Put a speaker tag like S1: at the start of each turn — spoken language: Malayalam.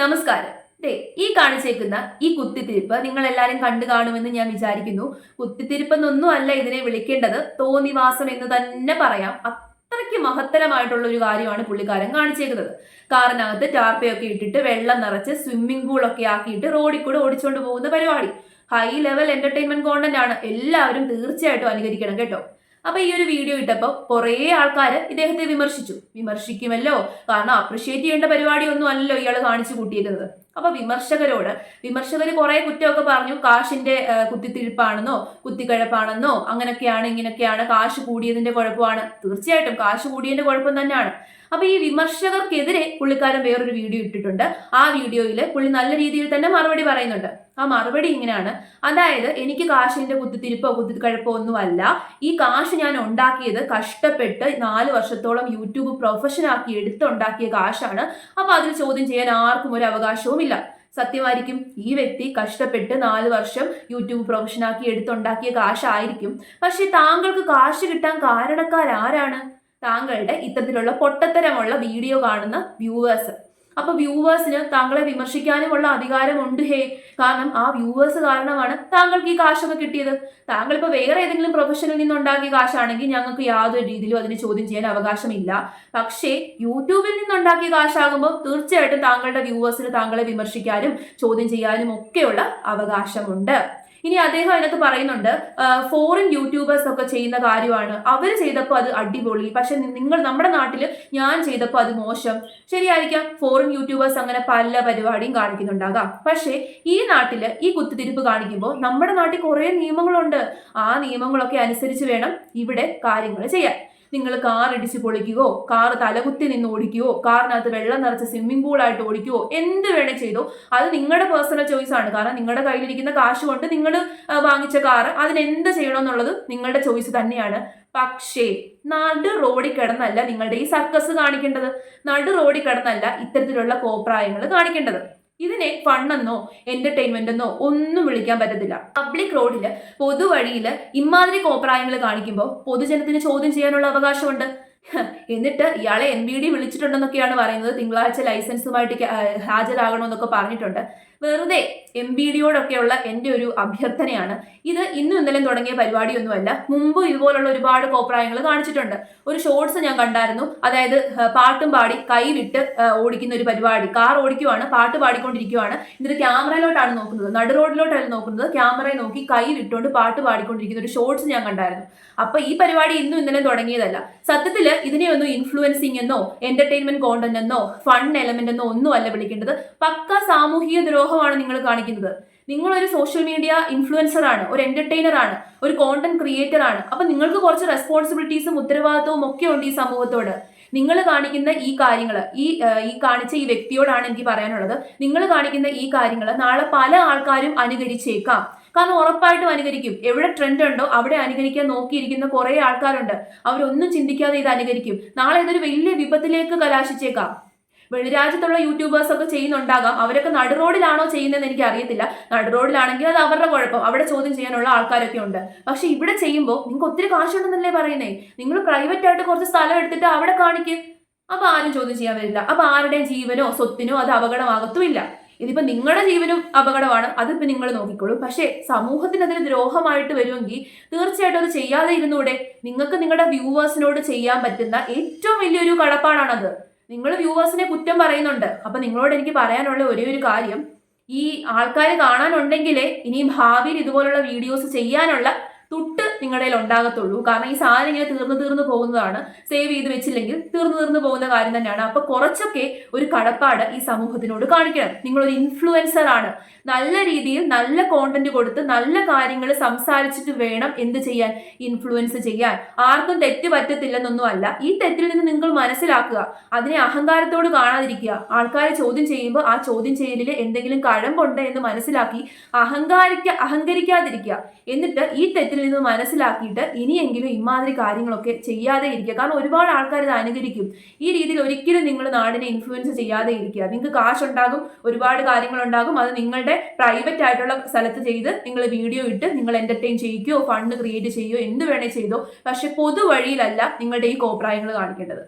S1: നമസ്കാരം. ദേ ഈ കാണിച്ചേക്കുന്ന ഈ കുത്തിത്തിരിപ്പ് നിങ്ങൾ എല്ലാവരും കണ്ടു കാണുമെന്ന് ഞാൻ വിചാരിക്കുന്നു. കുത്തിത്തിരിപ്പ് എന്നൊന്നും അല്ല ഇതിനെ വിളിക്കേണ്ടത്. തോന്നിവാസം എന്ന് തന്നെ പറയാം. അത്രയ്ക്ക് മഹത്തരമായിട്ടുള്ള ഒരു കാര്യമാണ് പുള്ളിക്കാരൻ കാണിച്ചേക്കുന്നത്. കാറിനകത്ത് ടാർപ്പയൊക്കെ ഇട്ടിട്ട് വെള്ളം നിറച്ച് സ്വിമ്മിംഗ് പൂളൊക്കെ ആക്കിയിട്ട് റോഡിൽ കൂടെ ഓടിച്ചുകൊണ്ട് പോകുന്ന പരിപാടി. ഹൈ ലെവൽ എന്റർടൈൻമെന്റ് കോണ്ടന്റ് ആണ്. എല്ലാവരും തീർച്ചയായിട്ടും അനുകരിക്കണം കേട്ടോ. അപ്പൊ ഈ ഒരു വീഡിയോ ഇട്ടപ്പോൾ കുറേ ആൾക്കാർ ഇദ്ദേഹത്തെ വിമർശിച്ചു. വിമർശിക്കുമല്ലോ? കാരണം അപ്രിഷിയേറ്റ് ചെയ്യേണ്ട പരിപാടിയൊന്നും അല്ലല്ലോ ഇയാൾ കാണിച്ചു കൂട്ടിയിരുന്നത്. അപ്പൊ വിമർശകരോട് വിമർശകർ കുറെ കുറ്റമൊക്കെ പറഞ്ഞു. കാശിന്റെ കുത്തിത്തിരിപ്പാണെന്നോ കുത്തിക്കഴപ്പാണെന്നോ അങ്ങനെയൊക്കെയാണ് ഇങ്ങനെയൊക്കെയാണ് കാശ് കൂടിയതിന്റെ കുഴപ്പമാണ്. തീർച്ചയായിട്ടും കാശ് കൂടിയതിന്റെ കുഴപ്പം തന്നെയാണ്. അപ്പൊ ഈ വിമർശകർക്കെതിരെ പുള്ളിക്കാരൻ വേറൊരു വീഡിയോ ഇട്ടിട്ടുണ്ട്. ആ വീഡിയോയിൽ പുള്ളി നല്ല രീതിയിൽ തന്നെ മറുപടി പറയുന്നുണ്ട്. ആ മറുപടി ഇങ്ങനെയാണ്. അതായത് എനിക്ക് കാശിന്റെ കുത്തിത്തിരിപ്പോ കുത്തിക്കഴപ്പോ ഒന്നുമല്ല. ഈ കാശ് ഞാൻ ഉണ്ടാക്കിയത് കഷ്ടപ്പെട്ട് നാല് വർഷത്തോളം യൂട്യൂബ് പ്രൊഫഷൻ ആക്കി എടുത്തുണ്ടാക്കിയ കാശാണ്. അപ്പൊ അതിൽ ചോദ്യം ചെയ്യാൻ ആർക്കും ഒരു അവകാശവും ഇല്ല. സത്യമായിരിക്കും ഈ വ്യക്തി കഷ്ടപ്പെട്ട് നാല് വർഷം യൂട്യൂബ് പ്രൊഫഷനാക്കി എടുത്തുണ്ടാക്കിയ കാശായിരിക്കും. പക്ഷെ താങ്കൾക്ക് കാശ് കിട്ടാൻ കാരണക്കാരാരാണ്? താങ്കളുടെ ഇത്തരത്തിലുള്ള പൊട്ടത്തരമുള്ള വീഡിയോ കാണുന്ന വ്യൂവേഴ്സ് അപ്പൊ വ്യൂവേഴ്സിന് താങ്കളെ വിമർശിക്കാനുമുള്ള അധികാരമുണ്ട് ഹേ. കാരണം ആ വ്യൂവേഴ്സ് കാരണമാണ് താങ്കൾക്ക് ഈ കാശൊക്കെ കിട്ടിയത്. താങ്കൾ ഇപ്പൊ വേറെ ഏതെങ്കിലും പ്രൊഫഷനിൽ നിന്നുണ്ടാക്കിയ കാശാണെങ്കിൽ ഞങ്ങൾക്ക് യാതൊരു രീതിയിലും അതിന് ചോദ്യം ചെയ്യാൻ അവകാശമില്ല. പക്ഷേ യൂട്യൂബിൽ നിന്നുണ്ടാക്കിയ കാശാകുമ്പോൾ തീർച്ചയായിട്ടും താങ്കളുടെ വ്യൂവേഴ്സിന് താങ്കളെ വിമർശിക്കാനും ചോദ്യം ചെയ്യാനും ഒക്കെയുള്ള അവകാശമുണ്ട്. ഇനി അദ്ദേഹം അതിനകത്ത് പറയുന്നുണ്ട് ഫോറിൻ യൂട്യൂബേഴ്സ് ഒക്കെ ചെയ്യുന്ന കാര്യമാണ്. അവർ ചെയ്തപ്പോൾ അത് അടിപൊളി. പക്ഷെ നിങ്ങൾ നമ്മുടെ നാട്ടിൽ ഞാൻ ചെയ്തപ്പോൾ അത് മോശം. ശരിയായിരിക്കാം ഫോറിൻ യൂട്യൂബേഴ്സ് അങ്ങനെ പല പരിപാടിയും കാണിക്കുന്നുണ്ടാകാം. പക്ഷേ ഈ നാട്ടിൽ ഈ കുത്തിത്തിരിപ്പ് കാണിക്കുമ്പോൾ നമ്മുടെ നാട്ടിൽ കുറേ നിയമങ്ങളുണ്ട്. ആ നിയമങ്ങളൊക്കെ അനുസരിച്ച് വേണം ഇവിടെ കാര്യങ്ങൾ ചെയ്യാൻ. നിങ്ങൾ കാർ ഇടിച്ച് പൊളിക്കുകയോ കാർ തലകുത്തി നിന്ന് ഓടിക്കുകയോ കാറിനകത്ത് വെള്ളം നിറച്ച് സ്വിമ്മിംഗ് പൂളായിട്ട് ഓടിക്കുകയോ എന്ത് വേണേ ചെയ്തോ അത് നിങ്ങളുടെ പേഴ്സണൽ ചോയ്സ് ആണ്. കാരണം നിങ്ങളുടെ കയ്യിലിരിക്കുന്ന കാശ് കൊണ്ട് നിങ്ങൾ വാങ്ങിച്ച കാർ അതിനെന്ത് ചെയ്യണമെന്നുള്ളത് നിങ്ങളുടെ ചോയ്സ് തന്നെയാണ്. പക്ഷേ നടു റോഡിൽ കിടന്നല്ല നിങ്ങളുടെ ഈ സർക്കസ് കാണിക്കേണ്ടത്. നടു റോഡിൽ കിടന്നല്ല ഇത്തരത്തിലുള്ള കോപ്രായങ്ങൾ കാണിക്കേണ്ടത്. ഇതിനെ ഫണ്ണെന്നോ എന്റർടൈൻമെന്റ് എന്നോ ഒന്നും വിളിക്കാൻ പറ്റത്തില്ല. പബ്ലിക് റോഡിൽ പൊതുവഴിയിൽ ഇമാതിരി കോപ്രായങ്ങൾ കാണിക്കുമ്പോൾ പൊതുജനത്തിന് ചോദ്യം ചെയ്യാനുള്ള അവകാശമുണ്ട്. എന്നിട്ട് ഇയാളെ എൻ ബി ഡി വിളിച്ചിട്ടുണ്ടെന്നൊക്കെയാണ് പറയുന്നത്. തിങ്കളാഴ്ച ലൈസൻസുമായിട്ട് ഹാജരാകണമെന്നൊക്കെ പറഞ്ഞിട്ടുണ്ട്. വെറുതെ എം ബി ഡിയോടൊക്കെയുള്ള എന്റെ ഒരു അഭ്യർത്ഥനയാണ്. ഇത് ഇന്നും ഇന്നലെ തുടങ്ങിയ പരിപാടിയൊന്നുമല്ല. മുമ്പ് ഇതുപോലുള്ള ഒരുപാട് കോപ്രായങ്ങൾ കാണിച്ചിട്ടുണ്ട്. ഒരു ഷോർട്സ് ഞാൻ കണ്ടായിരുന്നു. അതായത് പാട്ടും പാടി കൈവിട്ട് ഓടിക്കുന്ന ഒരു പരിപാടി. കാർ ഓടിക്കുവാണ് പാട്ട് പാടിക്കൊണ്ടിരിക്കുവാണ്. എന്നിട്ട് ക്യാമറയിലോട്ടാണ് നോക്കുന്നത്. നടു റോഡിലോട്ടാണ് നോക്കുന്നത്. ക്യാമറയെ നോക്കി കൈ വിട്ടുകൊണ്ട് പാട്ട് പാടിക്കൊണ്ടിരിക്കുന്ന ഒരു ഷോർട്സ് ഞാൻ കണ്ടായിരുന്നു. അപ്പൊ ഈ പരിപാടി ഇന്നും ഇന്നലെ തുടങ്ങിയതല്ല. സത്യത്തിൽ ഇതിനെ ഒന്നും ഇൻഫ്ലുവൻസിങ് എന്നോ എന്റർടൈൻമെന്റ് കോണ്ടന്റ് എന്നോ ഫൺ എലമെന്റ് എന്നോ ഒന്നും അല്ല വിളിക്കേണ്ടത്. പക്ക സാമൂഹിക ദ്രോഹമാണ് നിങ്ങൾ കാണിക്കുന്നത്. നിങ്ങൾ ഒരു സോഷ്യൽ മീഡിയ ഇൻഫ്ലുവൻസർ ആണ് ഒരു എന്റർടൈനർ ആണ് ഒരു കോണ്ടന്റ് ക്രിയേറ്റർ ആണ്. അപ്പൊ നിങ്ങൾക്ക് കുറച്ച് റെസ്പോൺസിബിലിറ്റീസും ഉത്തരവാദിത്വവും ഒക്കെ ഉണ്ട് ഈ സമൂഹത്തോട്. നിങ്ങൾ കാണിക്കുന്ന ഈ കാര്യങ്ങൾ ഈ ഈ കാണിച്ച ഈ വ്യക്തിയോടാണ് എനിക്ക് പറയാനുള്ളത്. നിങ്ങൾ കാണിക്കുന്ന ഈ കാര്യങ്ങൾ നാളെ പല ആൾക്കാരും അനുകരിച്ചേക്കാം. കാരണം ഉറപ്പായിട്ടും അനുകരിക്കും. എവിടെ ട്രെൻഡ് ഉണ്ടോ അവിടെ അനുകരിക്കാൻ നോക്കിയിരിക്കുന്ന കുറെ ആൾക്കാരുണ്ട്. അവരൊന്നും ചിന്തിക്കാതെ ഇത് അനുകരിക്കും. നാളെ ഇതൊരു വലിയ വിപത്തിലേക്ക് കലാശിച്ചേക്കാം. വെളിരാജ്യത്തുള്ള യൂട്യൂബേഴ്സ് ഒക്കെ ചെയ്യുന്നുണ്ടാകാം. അവരൊക്കെ നടു റോഡിലാണോ ചെയ്യുന്നതെന്ന് എനിക്ക് അറിയത്തില്ല നടു റോഡിലാണെങ്കിൽ അത് അവരുടെ കുഴപ്പം. അവിടെ ചോദ്യം ചെയ്യാനുള്ള ആൾക്കാരൊക്കെ ഉണ്ട്. പക്ഷെ ഇവിടെ ചെയ്യുമ്പോൾ നിങ്ങൾക്ക് ഒത്തിരി കാശുണ്ടെന്നല്ലേ പറയുന്നേ? നിങ്ങൾ പ്രൈവറ്റ് ആയിട്ട് കുറച്ച് സ്ഥലം എടുത്തിട്ട് അവിടെ കാണിക്ക്. അപ്പൊ ആരും ചോദ്യം ചെയ്യാൻ വരില്ല അപ്പൊ ആരുടെയും ജീവനോ സ്വത്തിനോ അത് അപകടമാകത്തുമില്ല. ഇതിപ്പോ നിങ്ങളുടെ ജീവനും അപകടമാണ്. അതിപ്പോ നിങ്ങൾ നോക്കിക്കോളൂ. പക്ഷേ സമൂഹത്തിന് അതിന് ദ്രോഹമായിട്ട് വരുമെങ്കിൽ തീർച്ചയായിട്ടും അത് ചെയ്യാതെ ഇരുന്നൂടെ. നിങ്ങൾക്ക് നിങ്ങളുടെ വ്യൂവേഴ്സിനോട് ചെയ്യാൻ പറ്റുന്ന ഏറ്റവും വലിയൊരു കടപ്പാടാണത്. നിങ്ങൾ വ്യൂവേഴ്സിനെ കുറ്റം പറയുന്നുണ്ട്. അപ്പൊ നിങ്ങളോട് എനിക്ക് പറയാനുള്ള ഒരേ ഒരു കാര്യം ഈ ആൾക്കാർ കാണാനുണ്ടെങ്കിലേ ഇനി ഭാവിയിൽ ഇതുപോലുള്ള വീഡിയോസ് ചെയ്യാനുള്ള തുട്ട് നിങ്ങളുടെ കയ്യിൽ ഉണ്ടാകത്തുള്ളൂ. കാരണം ഈ സാധനം ഇങ്ങനെ തീർന്നു തീർന്നു പോകുന്നതാണ്. സേവ് ചെയ്ത് വെച്ചില്ലെങ്കിൽ തീർന്നു തീർന്നു പോകുന്ന കാര്യം തന്നെയാണ്. അപ്പൊ കുറച്ചൊക്കെ ഒരു കടപ്പാട് ഈ സമൂഹത്തിനോട് കാണിക്കണം. നിങ്ങളൊരു ഇൻഫ്ലുവൻസർ ആണ്. നല്ല രീതിയിൽ നല്ല കോണ്ടന്റ് കൊടുത്ത് നല്ല കാര്യങ്ങൾ സംസാരിച്ചിട്ട് വേണം എന്ത് ചെയ്യാൻ ഇൻഫ്ലുവൻസ് ചെയ്യാൻ. ആർക്കും തെറ്റ് പറ്റത്തില്ലെന്നൊന്നുമല്ല ഈ തെറ്റിൽ നിന്ന് നിങ്ങൾ മനസ്സിലാക്കുക. അതിനെ അഹങ്കാരത്തോട് കാണാതിരിക്കുക. ആൾക്കാരെ ചോദ്യം ചെയ്യുമ്പോൾ ആ ചോദ്യം ചെയ്യലിൽ എന്തെങ്കിലും കഴമ്പുണ്ട് എന്ന് മനസ്സിലാക്കി അഹങ്കാരിക്ക അഹങ്കരിക്കാതിരിക്കുക. എന്നിട്ട് ഈ തെറ്റിൽ നിന്ന് നിന്ന് മനസ്സിലാക്കിയിട്ട് ഇനിയെങ്കിലും ഇമാതിരി കാര്യങ്ങളൊക്കെ ചെയ്യാതെ ഇരിക്കുക. കാരണം ഒരുപാട് ആൾക്കാർ ഇത് അനുകരിക്കും. ഈ രീതിയിൽ ഒരിക്കലും നിങ്ങൾ നാടിനെ ഇൻഫ്ലുവൻസ് ചെയ്യാതെ ഇരിക്കുക. നിങ്ങൾക്ക് കാശുണ്ടാകും ഒരുപാട് കാര്യങ്ങളുണ്ടാകും. അത് നിങ്ങളുടെ പ്രൈവറ്റ് ആയിട്ടുള്ള സ്ഥലത്ത് ചെയ്ത് നിങ്ങൾ വീഡിയോ ഇട്ട് നിങ്ങൾ എന്റർടൈൻ ചെയ്യിക്കോ ഫണ്ട് ക്രിയേറ്റ് ചെയ്യുകയോ എന്ത് വേണേ ചെയ്തോ. പക്ഷെ പൊതുവഴിയിലല്ല നിങ്ങളുടെ ഈ കോപ്രായങ്ങൾ കാണിക്കേണ്ടത്.